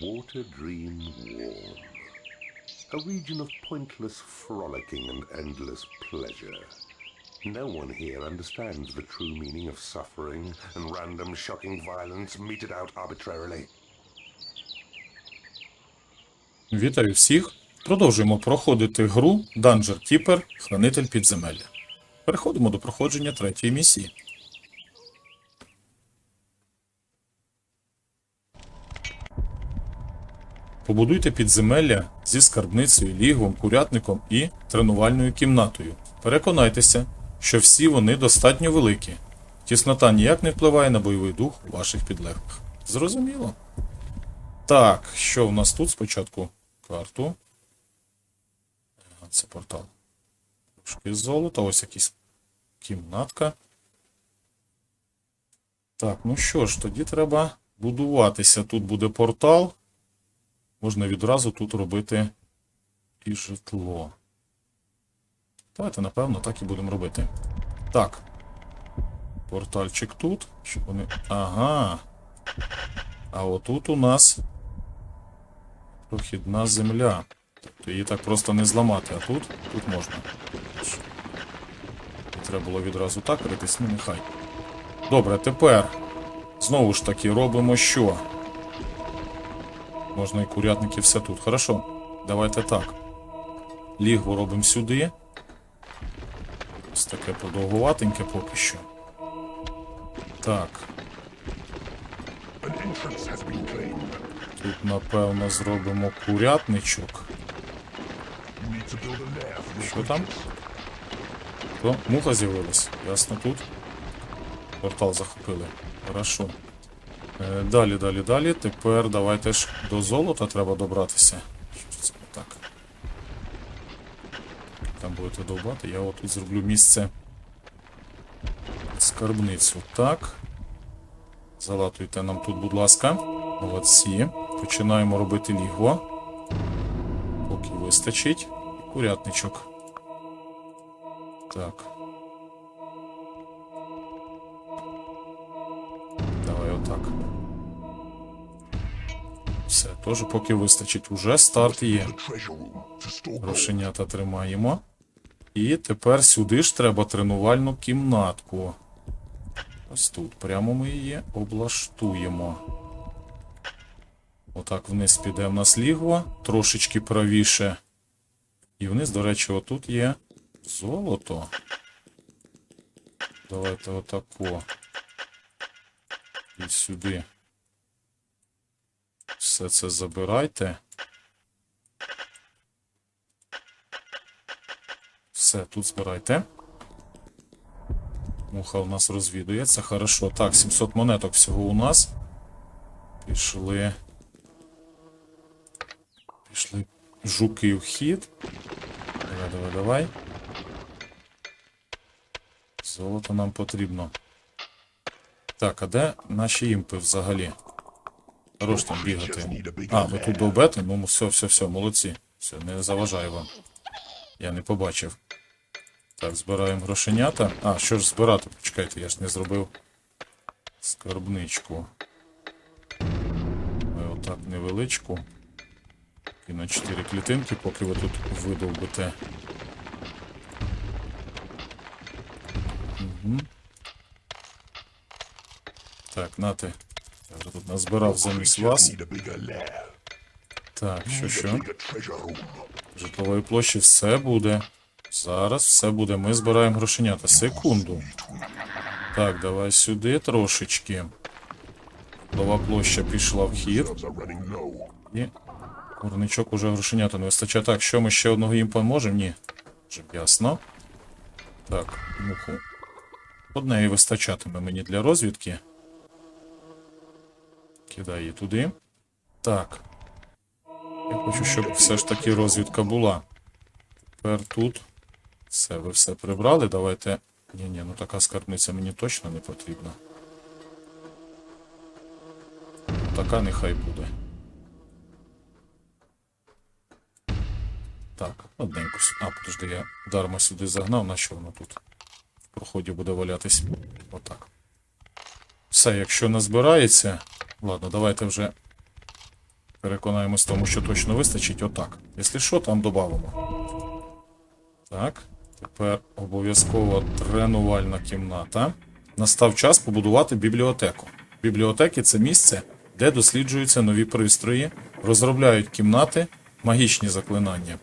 Water Dream Warm. A region of pointless frolicking and endless pleasure. No one here understands the true meaning of suffering and random shocking violence meted out arbitrarily. Вітаю всіх! Продовжуємо проходити гру Danger Keeper Хранитель підземелля. Переходимо до проходження третьої місії. Побудуйте підземелля зі скарбницею, лігвом, курятником і тренувальною кімнатою. Переконайтеся, що всі вони достатньо великі. Тіснота ніяк не впливає на бойовий дух ваших підлеглих. Зрозуміло. Так, що в нас тут спочатку? Карту. Це портал. Трошки золота, ось якась кімнатка. Так, ну що ж, тоді треба будуватися. Тут буде портал. Можна відразу тут робити і житло. Давайте, напевно, так і будемо робити. Так. Портальчик тут. Щоб вони. Ага. А отут у нас прохідна земля. Тобто її так просто не зламати, а тут, тут можна. Треба було відразу так ритись, ну нехай. Добре, тепер знову ж таки робимо що? Можна і курятники все тут. Хорошо. Давайте так. Лігво робимо сюди. Ось таке продовгуватеньке поки що. Так. Тут, напевно, зробимо курятничок. Що там? Хто? Муха з'явилась. Ясно тут. Портал захопили. Хорошо. Е, далі, далі, далі. Тепер давайте ж до золота треба добратися. Так? Там будете довбати. Я отут зроблю місце. Скарбницю. Так. Залатуйте нам тут, будь ласка. Молодці. Починаємо робити лігво. Поки вистачить. Курятничок. Так. Отак. Все, теж поки вистачить. Уже старт є. Грошенята тримаємо. І тепер сюди ж треба тренувальну кімнатку. Ось тут. Прямо ми її облаштуємо. Отак вниз піде в нас лігва, трошечки правіше. І вниз, до речі, отут є золото. Давайте отако. І сюди. Все це забирайте. Все, тут збирайте. Муха у нас розвідується. Хорошо. Так, 700 монеток всього у нас. Пішли. Пішли жуки в хід. Давай, давай, давай. Золото нам потрібно. Так, а де наші імпи взагалі? Хорош там бігати. А, ви тут довбете? Ну, все, все, все, молодці. Все, не заважаю вам. Я не побачив. Так, збираємо грошенята. А, що ж збирати? Почекайте, я ж не зробив скарбничку. Ми отак невеличку. І на 4 клітинки, поки ви тут видовбите. Угу. Так, нате. Я вже тут назбирав замість вас. Так, що що? Житлової площі все буде. Зараз все буде. Ми збираємо грошенята. Секунду. Так, давай сюди трошечки. Житлова площа пішла в хід. І курничок уже грошенята не вистачає. Так, що ми ще одного імпа можемо? Ні. Вже ясно. Так, муху. Одне і вистачатиме мені для розвідки. Кидай туди. Так. Я хочу, щоб все ж таки розвідка була. Тепер тут. Все, ви все прибрали. Давайте. Ні-ні, ну така скарбниця мені точно не потрібна. Така нехай буде. Так, одненько. А, подожди, я дарма сюди загнав, на що воно тут? В проході буде валятись. Отак. Все, якщо назбирається. Ладно, давайте вже Переконаємось в тому, що точно вистачить. Отак. Якщо що, там додамо. Так. Тепер обов'язково тренувальна кімната. Настав час побудувати бібліотеку. Бібліотеки це місце, де досліджуються нові пристрої, розробляють кімнати, магічні заклинання.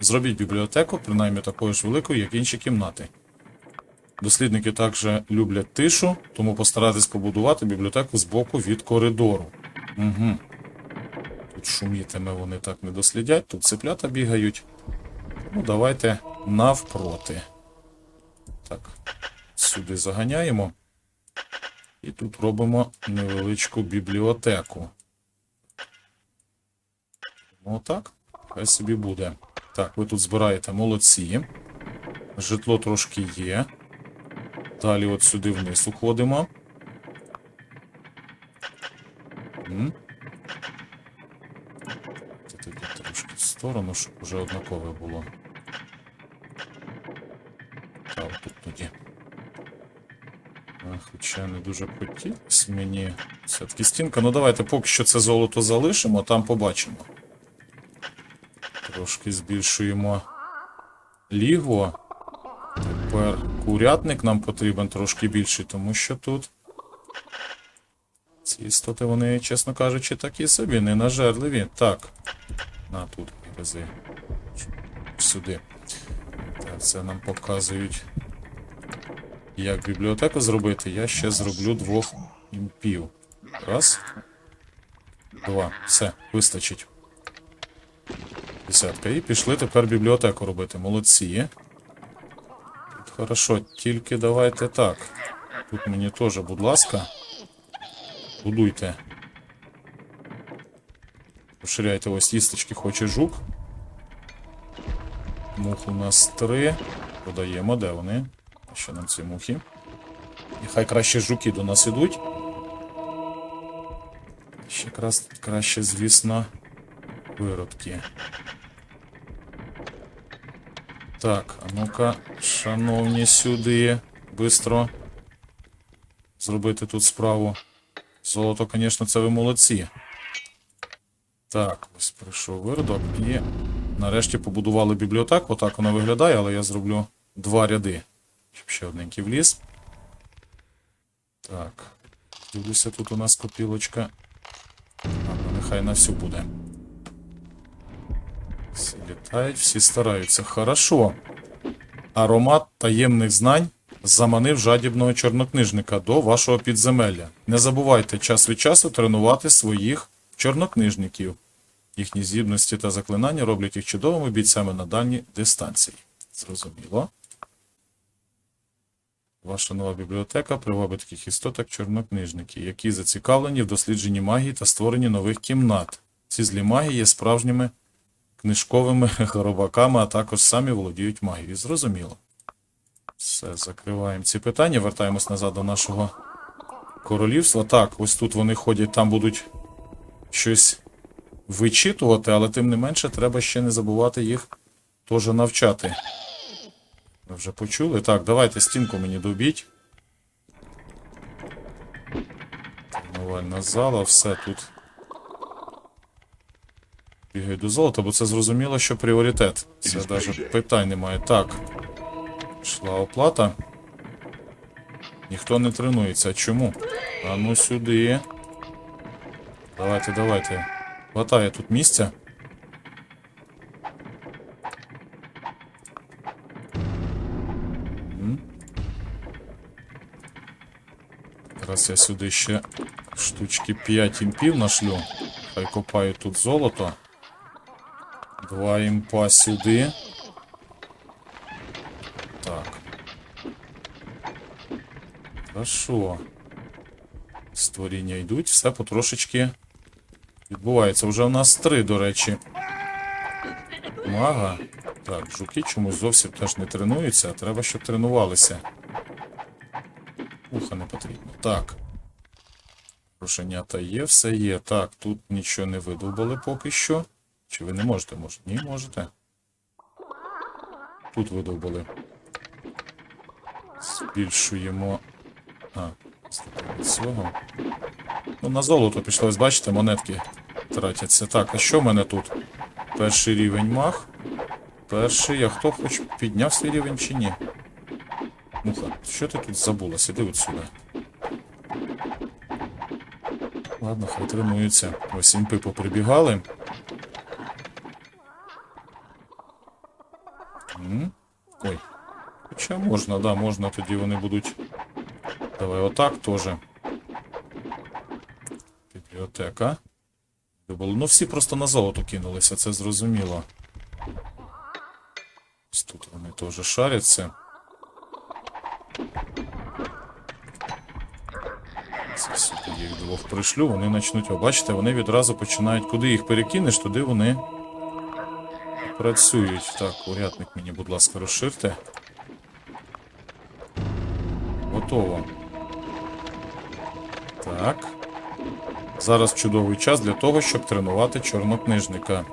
Зробіть бібліотеку, принаймні такою ж великою, як інші кімнати. Дослідники також люблять тишу, тому постарайтесь побудувати бібліотеку з боку від коридору. Угу. Тут шумітиме вони так не дослідять, тут цеплята бігають. Ну, давайте навпроти. Так, сюди заганяємо. І тут робимо невеличку бібліотеку. Ну, так, хай собі буде. Так, ви тут збираєте молодці. Житло трошки є. Далі от сюди вниз уходимо. Це тоді трошки в сторону, щоб вже однакове було. Так, тут тоді. А, Хоча не дуже хотілося мені. Все-таки стінка. Ну давайте поки що це золото залишимо, там побачимо. Трошки збільшуємо лігво. Тепер курятник нам потрібен трошки більший, тому що тут. Ці істоти, вони, чесно кажучи, такі собі, ненажерливі. Так. На тут вези. Сюди. Так, це нам показують. Як бібліотеку зробити, я ще зроблю двох імпів. Раз. Два. Все, вистачить. Десятка. І пішли тепер бібліотеку робити. Молодці. Хорошо, тільки давайте так. Тут мені теж, будь ласка. Будуйте. Розширяйте ось їсточки, хоче жук. Мух у нас три. Продаємо, де вони? Що нам ці мухи? І хай краще жуки до нас ідуть. Ще краще, звісно, виродки. Так, а ну-ка, шановні, сюди. Бистро. Зробити тут справу. Золото, звісно, це ви молодці. Так, ось прийшов виродок і нарешті побудували бібліотеку. Отак вона виглядає, але я зроблю два ряди. Щоб ще одненький вліз. Так. Дивлюся, тут у нас копілочка. Ладно, нехай на всю буде. Всі літають, всі стараються. Хорошо. Аромат таємних знань заманив жадібного чорнокнижника до вашого підземелля. Не забувайте час від часу тренувати своїх чорнокнижників. Їхні здібності та заклинання роблять їх чудовими бійцями на дальній дистанції. Зрозуміло. Ваша нова бібліотека привабить таких істот, як чорнокнижники, які зацікавлені в дослідженні магії та створенні нових кімнат. Ці злі маги є справжніми книжковими горобаками, а також самі володіють магією. Зрозуміло. Все, закриваємо ці питання, вертаємось назад до нашого королівства. Так, ось тут вони ходять, там будуть щось вичитувати, але тим не менше треба ще не забувати їх теж навчати. Ви вже почули? Так, давайте стінку мені добіть. Тренувальна зала, все тут. Бігаю до золота, бо це зрозуміло, що пріоритет. Це навіть питань немає. Так. Пішла оплата. Ніхто не тренується. Чому? А ну сюди. Давайте, давайте. Хватає тут місця. Зараз я сюди ще штучки 5 імпів нашлю. Хай копають тут золото. Два імпа сюди. Так. Хорошо. Створіння йдуть, все потрошечки відбувається. Вже у нас три, до речі. Мага. Так, жуки чомусь зовсім теж не тренуються, а треба, щоб тренувалися. Уха не потрібно. Так. Прошенята є, все є. Так, тут нічого не видовбали поки що. Чи ви не можете? Може? Ні, можете. Тут видовбали. Збільшуємо. А, з цього. Ну, на золото пішло, ось бачите, монетки тратяться. Так, а що в мене тут? Перший рівень мах. Перший, а хто хоч підняв свій рівень чи ні? Муха, що ти тут забула? Сиди от сюди. Ладно, хай тренуються. Ось імпи поприбігали. М? Ой. Хоча можна, да, можна, тоді вони будуть. Давай отак теж. Бібліотека. Ну всі просто на золото кинулися, це зрозуміло. Ось тут вони теж шаряться. Це сюди їх двох пришлю, вони почнуть. О, бачите, вони відразу починають. Куди їх перекинеш, туди вони працюють. Так, урядник мені, будь ласка, розширте. Готово. Так. Зараз чудовий час для того, щоб тренувати чорнокнижника.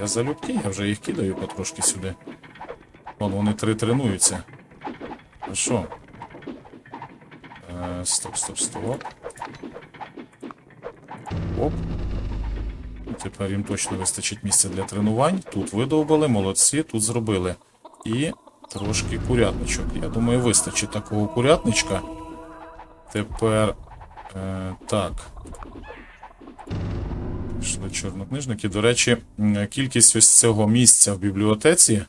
Я залюбки, я вже їх кидаю потрошки сюди. Вон вони три тренуються. А що? Е, стоп, стоп, стоп. Оп. Ну, Тепер їм точно вистачить місця для тренувань. Тут видовбали, молодці, тут зробили. І трошки курятничок. Я думаю, вистачить такого курятничка. Тепер. Е, так. Пішли чорнокнижники. До речі, кількість ось цього місця в бібліотеці,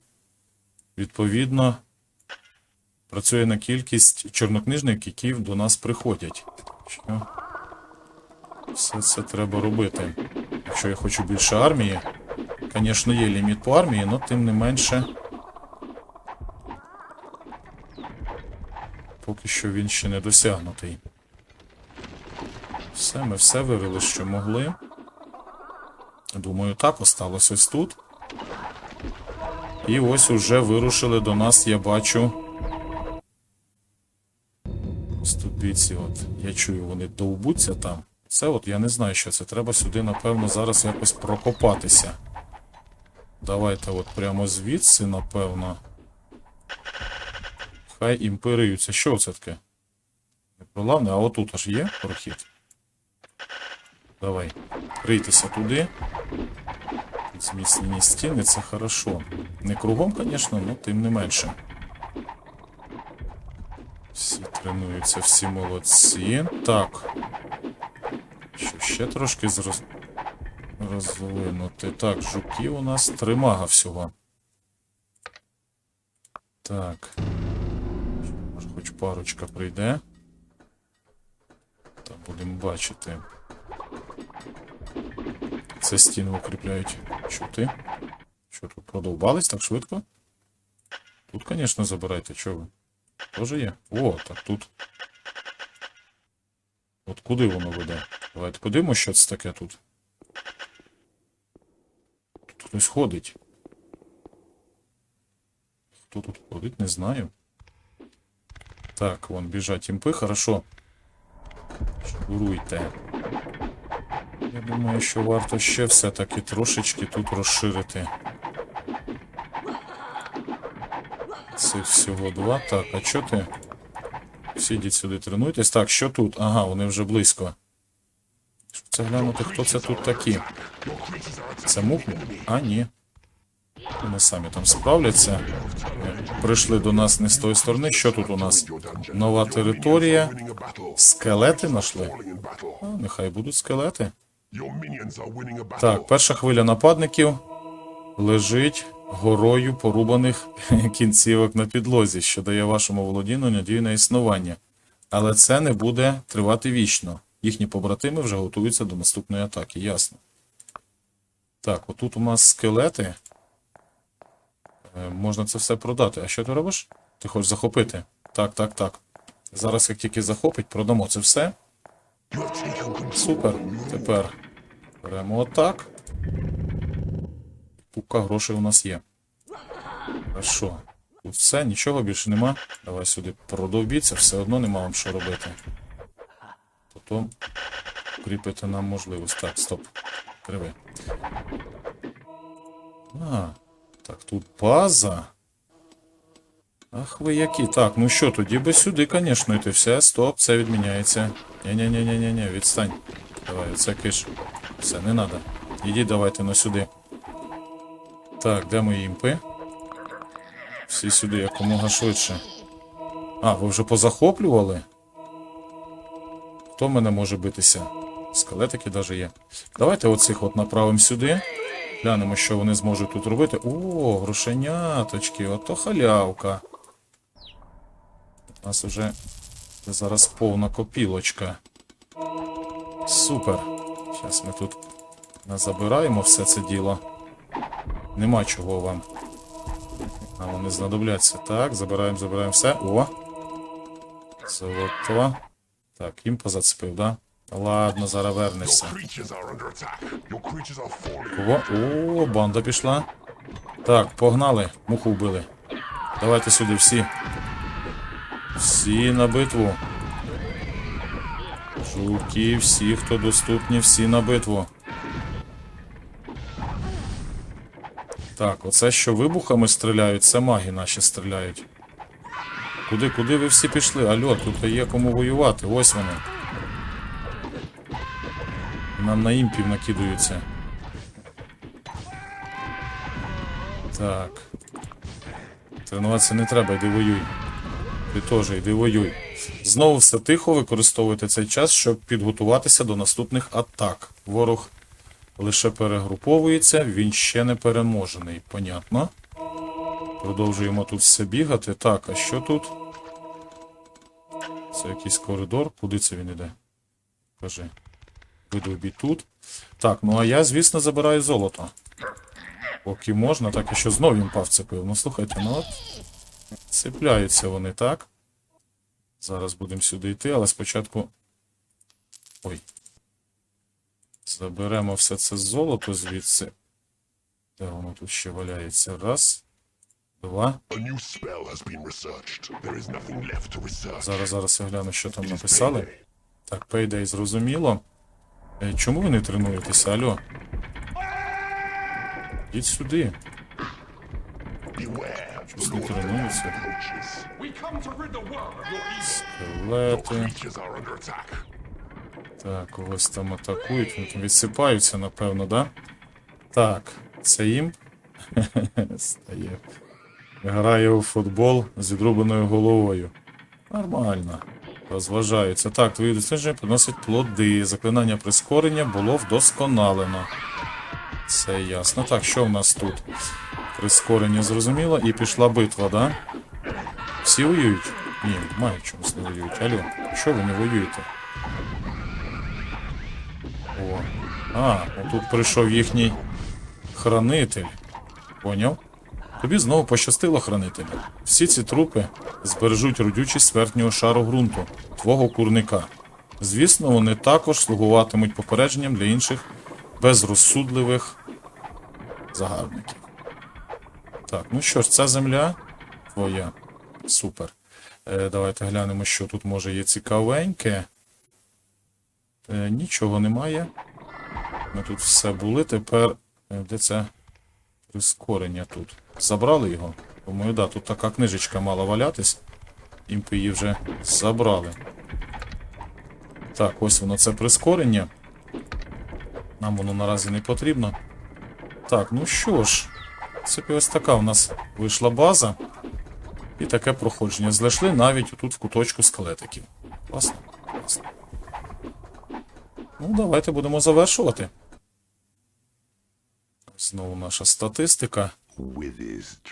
відповідно, працює на кількість чорнокнижників, які до нас приходять. Що? Все це треба робити. Якщо я хочу більше армії, звісно, є ліміт по армії, але тим не менше. Поки що він ще не досягнутий. Все, ми все вивели, що могли. Думаю, так, осталось ось тут. І ось уже вирушили до нас, я бачу. Ось от. Я чую, вони довбуться там. Це от я не знаю, що це. Треба сюди, напевно, зараз якось прокопатися. Давайте от прямо звідси, напевно. Хай імперіються. Що це таке? Не а отут аж є прохід. Давай. Рийтеся туди. Зміцнені стіни, це хорошо. Не кругом, звісно, але тим не менше. Всі тренуються, всі молодці. Так. Що ще трошки зроз... розвинути. Так, жуків у нас три мага всього. Так. Парочка прийде. Та будемо бачити. Це стіни укріпляють. Чути? Що тут продовбались так швидко? Тут, звісно, забирайте, чого ви? Тоже є? О, так тут. От куди воно веде? Давайте подивимось, що це таке тут. Тут хтось ходить. Хто тут ходить, не знаю. Так, вон біжать імпи, хорошо. Шуруйте. Я думаю, що варто ще все-таки трошечки тут розширити. Цих всього два. Так, а що ти? Всі йдіть сюди тренуйтесь. Так, що тут? Ага, вони вже близько. Щоб це глянути, хто це тут такі? Це мухи? А, ні. Вони самі там справляться. Прийшли до нас не з тої сторони. Що тут у нас? Нова територія. Скелети знайшли? Нехай будуть скелети. Так, перша хвиля нападників лежить горою порубаних кінцівок на підлозі, що дає вашому володінню надію на існування. Але це не буде тривати вічно. Їхні побратими вже готуються до наступної атаки, ясно. Так, отут у нас скелети. Е, можна це все продати. А що ти робиш? Ти хочеш захопити? Так, так, так. Зараз, як тільки захопить, продамо це все. Супер. Тепер беремо отак. Пупка грошей у нас є. Хорошо. Тут все, нічого більше нема. Давай сюди продовбіться, все одно нема вам що робити. Потім кріпити нам можливість. Так, стоп. Криви. А, так, тут база. Ах ви які. Так, ну що, тоді би сюди, звісно, йти. Все, стоп, це відміняється. Ні-ні-ні-ні-ні, відстань. Давай, це киш. Все, не треба. Ідіть давайте на сюди. Так, де мої імпи? Всі сюди якомога швидше. А, ви вже позахоплювали? Хто мене може битися? Скелетики навіть є. Давайте оцих от направимо сюди. Глянемо, що вони зможуть тут робити. О, грошеняточки, ото халявка. У нас вже зараз повна копілочка. Супер. Зараз ми тут забираємо все це діло. Нема чого вам. Нам вони знадобляться. Так, забираємо, забираємо все. О! Золото. Так, їм позацепив, да? Ладно, зараз вернешся. Кого? О, банда пішла. Так, погнали. Муху вбили. Давайте сюди всі. Всі на битву. Жуки, всі, хто доступні, всі на битву. Так, оце що вибухами стріляють, це маги наші стріляють. Куди, куди ви всі пішли? Алло, тут є кому воювати, ось вони. Нам на імпів накидаються. Так. Тренуватися не треба, йди воюй. Ти теж йди воюй. Знову все тихо, використовуйте цей час, щоб підготуватися до наступних атак. Ворог лише перегруповується, він ще не переможений. Понятно. Продовжуємо тут все бігати. Так, а що тут? Це якийсь коридор. Куди це він іде? Кажи. Видовбій тут. Так, ну а я, звісно, забираю золото. Поки можна, так і що знов він вцепив. Ну слухайте, ну от. Цепляються вони, так? Зараз будемо сюди йти, але спочатку. Ой. Заберемо все це золото звідси. Де воно тут ще валяється? Раз. Два. Зараз, зараз я гляну, що там написали. Так, Payday зрозуміло. Е, Чому ви не тренуєтеся, алло? Йдіть сюди. Щось не. Your Скелети. Так, когось там атакують, вони там відсипаються, напевно, да? Так, це їм. Стає. Грає у футбол з відрубаною головою. Нормально. Розважаються. Так, твої дослідження приносять плоди. Заклинання прискорення було вдосконалено. Це ясно. Так, що в нас тут? Прискорення зрозуміло, і пішла битва, да? Всі воюють? Ні, мають чомусь не воюють. Алло, що ви не воюєте? О. А, отут прийшов їхній хранитель. Поняв? Тобі знову пощастило, хранителю. Всі ці трупи збережуть родючість верхнього шару ґрунту, твого курника. Звісно, вони також слугуватимуть попередженням для інших безрозсудливих загарбників. Так, ну що ж, ця земля твоя. Супер. Е, давайте глянемо, що тут може є цікавеньке. Е, нічого немає. Ми тут все були. Тепер. е, Де це прискорення тут? Забрали його? Думаю, да, тут така книжечка мала валятись. Імпи її вже забрали. Так, ось воно це прискорення. Нам воно наразі не потрібно. Так, ну що ж, це ось така у нас вийшла база. І таке проходження. Знайшли навіть тут в куточку скелетиків. Класно, класно. Ну, давайте будемо завершувати. Наша статистика.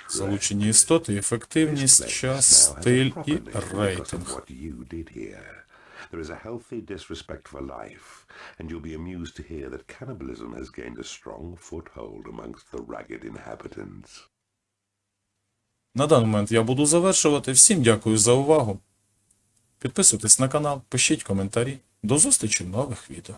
Залучені істоти, ефективність, час, стиль і рейтинг. what you did here. There is a healthy disrespect for life, and you'll be amused to hear that cannibalism has gained a strong foothold amongst the ragged inhabitants. На даний момент я буду завершувати. Всім дякую за увагу. Підписуйтесь на канал, пишіть коментарі. До зустрічі в нових відео.